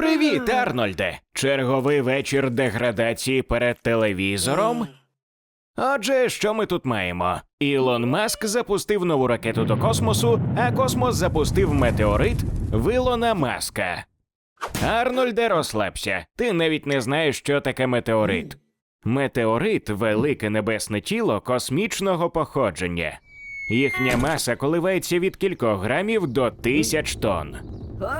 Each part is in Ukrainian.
Привіт, Арнольде! Черговий вечір деградації перед телевізором. Отже, що ми тут маємо? Ілон Маск запустив нову ракету до космосу, а космос запустив метеорит Вилона Маска. Арнольде, розслабся. Ти навіть не знаєш, що таке метеорит. Метеорит велике небесне тіло космічного походження. Їхня маса коливається від кількох грамів до тисяч тонн.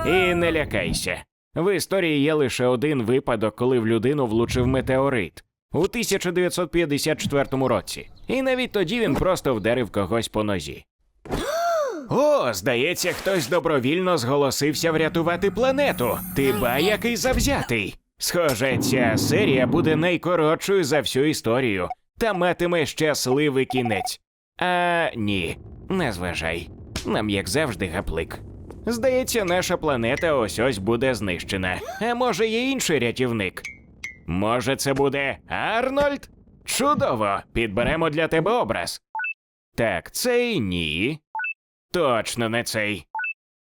І не лякайся. В історії є лише один випадок, коли в людину влучив метеорит у 1954 році. І навіть тоді він просто вдарив когось по нозі. О, здається, хтось добровільно зголосився врятувати планету. Ти ба який завзятий. Схоже, ця серія буде найкоротшою за всю історію та матиме щасливий кінець. А ні, не зважай. Нам, як завжди, гаплик. Здається, наша планета ось ось буде знищена. А може, є інший рятівник? Може, це буде Арнольд? Чудово! Підберемо для тебе образ. Так, цей ні. Точно не цей.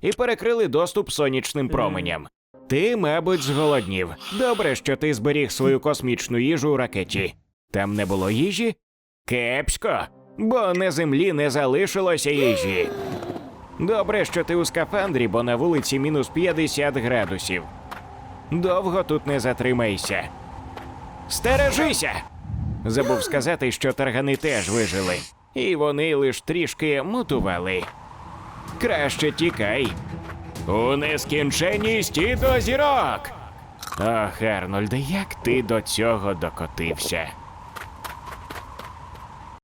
і перекрили доступ сонячним променям. Ти, мабуть, зголоднів. Добре, що ти зберіг свою космічну їжу у ракеті. Там не було їжі? Кепсько, бо на землі не залишилося їжі. Добре, що ти у скафандрі, бо на вулиці мінус 50 градусів. Довго тут не затримайся. Стережися! Забув сказати, що таргани теж вижили, і вони лиш трішки мутували. Краще тікай. У нескінченість і до зірок. Ох, Арнольде, як ти до цього докотився?